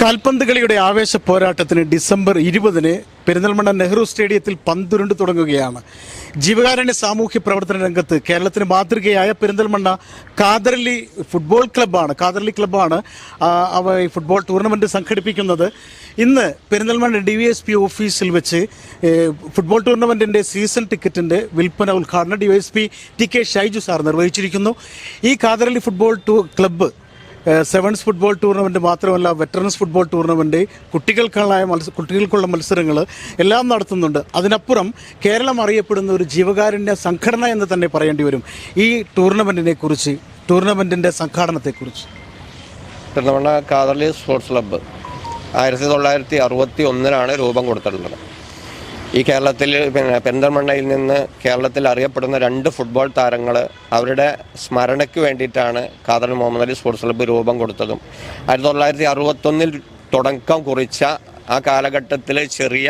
കാൽപന്ത് കളിയുടെ ആവേശ പോരാട്ടത്തിന് ഡിസംബർ ഇരുപതിന് പെരിന്തൽമണ്ണ നെഹ്റു സ്റ്റേഡിയത്തിൽ പന്തുരുണ്ട് തുടങ്ങുകയാണ്. ജീവകാരുണ്യ സാമൂഹ്യ പ്രവർത്തന രംഗത്ത് കേരളത്തിന് മാതൃകയായ പെരിന്തൽമണ്ണ കാതർലി ഫുട്ബോൾ ക്ലബ്ബാണ്. കാതർലി ക്ലബ്ബാണ് അവ ഈ ഫുട്ബോൾ ടൂർണമെന്റ് സംഘടിപ്പിക്കുന്നത്. ഇന്ന് Perinthalmanna D V S P ഓഫീസിൽ വെച്ച് ഫുട്ബോൾ ടൂർണമെന്റിന്റെ സീസൺ ടിക്കറ്റിന്റെ വിൽപ്പന ഉദ്ഘാടനം D Y S P T K Shaiju sir നിർവഹിച്ചിരിക്കുന്നു. ഈ കാതർലി ഫുട്ബോൾ ടൂ ക്ലബ്ബ് സെവൻസ് ഫുട്ബോൾ ടൂർണമെന്റ് മാത്രമല്ല വെറ്ററൻസ് ഫുട്ബോൾ ടൂർണമെന്റ് കുട്ടികൾക്കുള്ള മത്സ കുട്ടികൾക്കുള്ള മത്സരങ്ങൾ എല്ലാം നടത്തുന്നുണ്ട്. അതിനപ്പുറം കേരളം അറിയപ്പെടുന്ന ഒരു ജീവകാരുണ്യ സംഘടന എന്ന് തന്നെ പറയേണ്ടി വരും. ഈ ടൂർണമെന്റിനെ കുറിച്ച് ടൂർണമെന്റിന്റെ സംഘാടനത്തെക്കുറിച്ച്. കാതർലി സ്പോർട്സ് ക്ലബ്ബ് ആയിരത്തി തൊള്ളായിരത്തി അറുപത്തി ഒന്നിനാണ് രൂപം കൊടുത്തിട്ടുള്ളത്. ഈ കേരളത്തിൽ പിന്നെ പെരിന്തൽമണ്ണയിൽ നിന്ന് കേരളത്തിൽ അറിയപ്പെടുന്ന രണ്ട് ഫുട്ബോൾ താരങ്ങൾ അവരുടെ സ്മരണയ്ക്ക് വേണ്ടിയിട്ടാണ് ഖാദർ മുഹമ്മദ് അലി സ്പോർട്സ് ക്ലബ്ബ് രൂപം കൊടുത്തതും. ആയിരത്തി തൊള്ളായിരത്തി അറുപത്തൊന്നിൽ തുടക്കം കുറിച്ച ആ കാലഘട്ടത്തിൽ ചെറിയ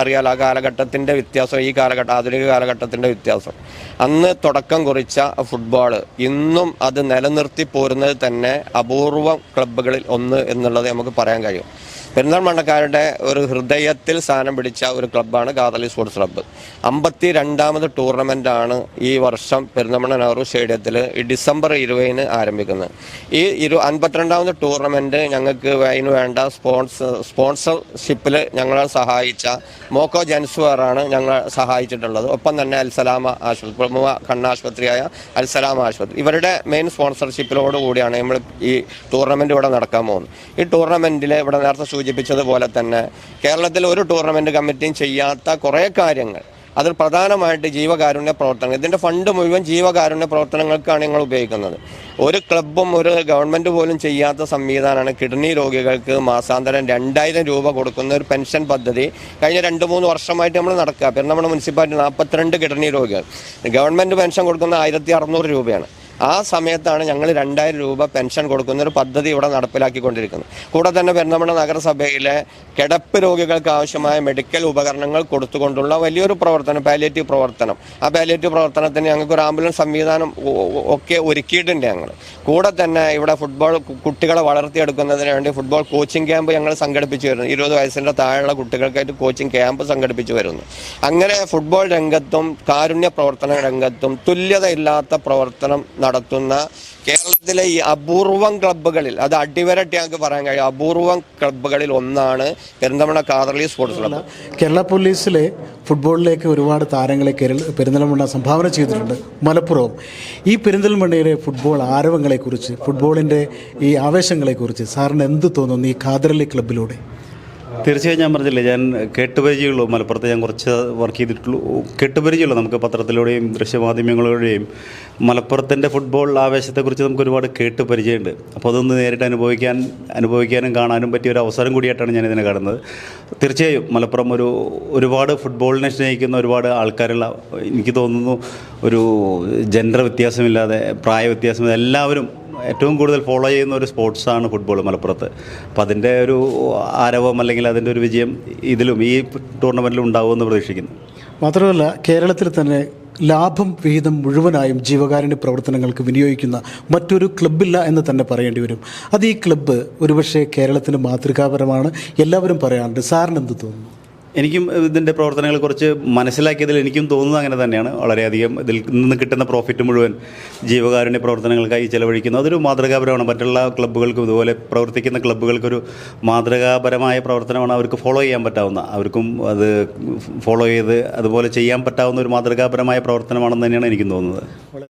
അറിയാലോ ആ കാലഘട്ടത്തിന്റെ വ്യത്യാസം ഈ കാലഘട്ടം ആധുനിക കാലഘട്ടത്തിന്റെ വ്യത്യാസം. അന്ന് തുടക്കം കുറിച്ച ഫുട്ബോൾ ഇന്നും അത് നിലനിർത്തി പോരുന്നത് തന്നെ അപൂർവം ക്ലബ്ബുകളിൽ ഒന്ന് എന്നുള്ളത് നമുക്ക് പറയാൻ കഴിയും. പെരുന്നാൾമണ്ണക്കാരുടെ ഒരു ഹൃദയത്തിൽ സ്ഥാനം പിടിച്ച ഒരു ക്ലബ്ബാണ് കാതലി സ്പോർട്സ് ക്ലബ്ബ്. അമ്പത്തി രണ്ടാമത് ടൂർണമെന്റാണ് ഈ വർഷം പെരുന്തമണ്ണ നെഹ്റു സ്റ്റേഡിയത്തിൽ ഡിസംബർ ഇരുപതിന് ആരംഭിക്കുന്നത്. ഈ ഇരു അൻപത്തിരണ്ടാമത് ടൂർണമെന്റ് ഞങ്ങൾക്ക് അതിന് വേണ്ട സ്പോൺസ് സ്പോൺസർഷിപ്പിൽ ഞങ്ങളെ സഹായിച്ച മോക്കോ ജൻസ്വറാണ് ഞങ്ങളെ സഹായിച്ചിട്ടുള്ളത്. ഒപ്പം തന്നെ അൽസലാമ ആശുപത്രി പ്രമുഖ കണ്ണാശുപത്രിയായ അൽസലാമ ആശുപത്രി. ഇവരുടെ മെയിൻ സ്പോൺസർഷിപ്പിലോട് കൂടിയാണ് നമ്മൾ ഈ ടൂർണമെന്റ് ഇവിടെ നടക്കാൻ പോകുന്നത്. ഈ ടൂർണമെന്റിൽ ഇവിടെ നേരത്തെ സൂചിപ്പിച്ചതുപോലെ തന്നെ കേരളത്തിൽ ഒരു ടൂർണമെന്റ് കമ്മിറ്റിയും ചെയ്യാത്ത കുറേ കാര്യങ്ങൾ. അതിൽ പ്രധാനമായിട്ട് ജീവകാരുണ്യ പ്രവർത്തനങ്ങൾ. ഇതിന്റെ ഫണ്ട് മുഴുവൻ ജീവകാരുണ്യ പ്രവർത്തനങ്ങൾക്കാണ് ഞങ്ങൾ ഉപയോഗിക്കുന്നത്. ഒരു ക്ലബും ഒരു ഗവൺമെന്റ് പോലും ചെയ്യാത്ത സംവിധാനമാണ് കിഡ്നി രോഗികൾക്ക് മാസാന്തരം രണ്ടായിരം രൂപ കൊടുക്കുന്ന ഒരു പെൻഷൻ പദ്ധതി കഴിഞ്ഞ രണ്ട് മൂന്ന് വർഷമായിട്ട് നമ്മൾ നടക്കുക. പിന്നെ നമ്മുടെ മുനിസിപ്പാലിറ്റി നാൽപ്പത്തിരണ്ട് കിഡ്നി രോഗികൾ. ഗവൺമെന്റ് പെൻഷൻ കൊടുക്കുന്ന ആയിരത്തി അറുന്നൂറ് രൂപയാണ്. ആ സമയത്താണ് ഞങ്ങൾ രണ്ടായിരം രൂപ പെൻഷൻ കൊടുക്കുന്ന ഒരു പദ്ധതി ഇവിടെ നടപ്പിലാക്കിക്കൊണ്ടിരിക്കുന്നത്. കൂടെ തന്നെ പെരുന്തമണ്ണ നഗരസഭയിലെ കിടപ്പ് രോഗികൾക്ക് ആവശ്യമായ മെഡിക്കൽ ഉപകരണങ്ങൾ കൊടുത്തുകൊണ്ടുള്ള വലിയൊരു പ്രവർത്തനം പാലിയേറ്റീവ് പ്രവർത്തനം. ആ പാലിയേറ്റീവ് പ്രവർത്തനത്തിന് ഞങ്ങൾക്ക് ഒരു ആംബുലൻസ് സംവിധാനം ഒക്കെ ഒരുക്കിയിട്ടുണ്ട് ഞങ്ങൾ കൂടെ തന്നെ ഇവിടെ ഫുട്ബോൾ കുട്ടികളെ വളർത്തിയെടുക്കുന്നതിന് വേണ്ടി ഫുട്ബോൾ കോച്ചിങ് ക്യാമ്പ് ഞങ്ങൾ സംഘടിപ്പിച്ചു വരുന്നു. ഇരുപത് വയസ്സിന്റെ താഴെയുള്ള കുട്ടികൾക്കായിട്ട് കോച്ചിങ് ക്യാമ്പ് സംഘടിപ്പിച്ചു വരുന്നു. അങ്ങനെ ഫുട്ബോൾ രംഗത്തും കാരുണ്യ പ്രവർത്തന രംഗത്തും തുല്യതയില്ലാത്ത പ്രവർത്തനം നടത്തുന്ന കേരളത്തിലെ ഈ അപൂർവം ക്ലബ്ബുകളിൽ അത് അടിവരട്ടി ഞങ്ങൾക്ക് പറയാൻ കഴിയും അപൂർവം ക്ലബ്ബുകളിൽ ഒന്നാണ് പെരിന്തമണ കാതർലി സ്പോർട്സ് ക്ലബ്ബ്. കേരള പോലീസിലെ ഫുട്ബോളിലേക്ക് ഒരുപാട് താരങ്ങളെ കേരള പെരിന്തൽമണ്ണ സംഭാവന ചെയ്തിട്ടുണ്ട് മലപ്പുറവും. ഈ പെരിന്തൽമണ്ണയിലെ ഫുട്ബോൾ ആരവങ്ങളെക്കുറിച്ച് ഫുട്ബോളിന്റെ ഈ ആവേശങ്ങളെക്കുറിച്ച് സാറിന് എന്ത് തോന്നുന്നു ഈ കാതർലി ക്ലബ്ബിലൂടെ? തീർച്ചയായും ഞാൻ പറഞ്ഞില്ലേ ഞാൻ കേട്ടുപരിചയമുള്ളൂ. മലപ്പുറത്ത് ഞാൻ കുറച്ച് വർക്ക് ചെയ്തിട്ടുള്ളൂ. കേട്ടുപരിചയമുള്ളൂ. നമുക്ക് പത്രത്തിലൂടെയും ദൃശ്യമാധ്യമങ്ങളിലൂടെയും മലപ്പുറത്തിന്റെ ഫുട്ബോൾ ആവേശത്തെക്കുറിച്ച് നമുക്ക് ഒരുപാട് കേട്ട് പരിചയമുണ്ട് അപ്പോൾ അതൊന്ന് നേരിട്ട് അനുഭവിക്കാൻ അനുഭവിക്കാനും കാണാനും പറ്റിയ ഒരു അവസരം കൂടിയായിട്ടാണ് ഞാൻ ഇതിനെ കാണുന്നത്. തീർച്ചയായും മലപ്പുറം ഒരു ഒരുപാട് ഫുട്ബോളിനെ സ്നേഹിക്കുന്ന ഒരുപാട് ആൾക്കാരുള്ള എനിക്ക് തോന്നുന്നു ഒരു ജെൻഡർ വ്യത്യാസമില്ലാതെ പ്രായ വ്യത്യാസമില്ലാതെ എല്ലാവരും ഏറ്റവും കൂടുതൽ ഫോളോ ചെയ്യുന്ന ഒരു സ്പോർട്സാണ് ഫുട്ബോൾ മലപ്പുറത്ത്. അപ്പം അതിന്റെ ഒരു ആരവം അല്ലെങ്കിൽ അതിന്റെ ഒരു വിജയം ഇതിലും ഈ ടൂർണമെന്റിലും ഉണ്ടാവുമെന്ന് പ്രതീക്ഷിക്കുന്നു. മാത്രമല്ല കേരളത്തിൽ തന്നെ ലാഭം വിഹിതം മുഴുവനായും ജീവകാരുണ്യ പ്രവർത്തനങ്ങൾക്ക് വിനിയോഗിക്കുന്ന മറ്റൊരു ക്ലബ്ബില്ല എന്ന് തന്നെ പറയേണ്ടി വരും. അത് ഈ ക്ലബ്ബ് ഒരുപക്ഷെ കേരളത്തിന് മാതൃകാപരമാണ്. എല്ലാവരും പറയാറുണ്ട് സാറിന് എന്ത് തോന്നുന്നു? എനിക്കും ഇതിന്റെ പ്രവർത്തനങ്ങളെ കുറിച്ച് മനസ്സിലാക്കിയതിൽ എനിക്കും തോന്നുന്നത് അങ്ങനെ തന്നെയാണ്. വളരെയധികം ഇതിൽ നിന്ന് കിട്ടുന്ന പ്രോഫിറ്റ് മുഴുവൻ ജീവകാരുണ്യ പ്രവർത്തനങ്ങൾക്കായി ചെലവഴിക്കുന്നു. അതൊരു മാതൃകാപരമാണ്. മറ്റുള്ള ക്ലബ്ബുകൾക്കും ഇതുപോലെ പ്രവർത്തിക്കുന്ന ക്ലബ്ബുകൾക്കൊരു മാതൃകാപരമായ പ്രവർത്തനമാണ് അവർക്ക് ഫോളോ ചെയ്യാൻ പറ്റാവുന്ന. അവർക്കും അത് ഫോളോ ചെയ്ത് അതുപോലെ ചെയ്യാൻ പറ്റാവുന്ന ഒരു മാതൃകാപരമായ പ്രവർത്തനമാണെന്ന് തന്നെയാണ് എനിക്കും തോന്നുന്നത്.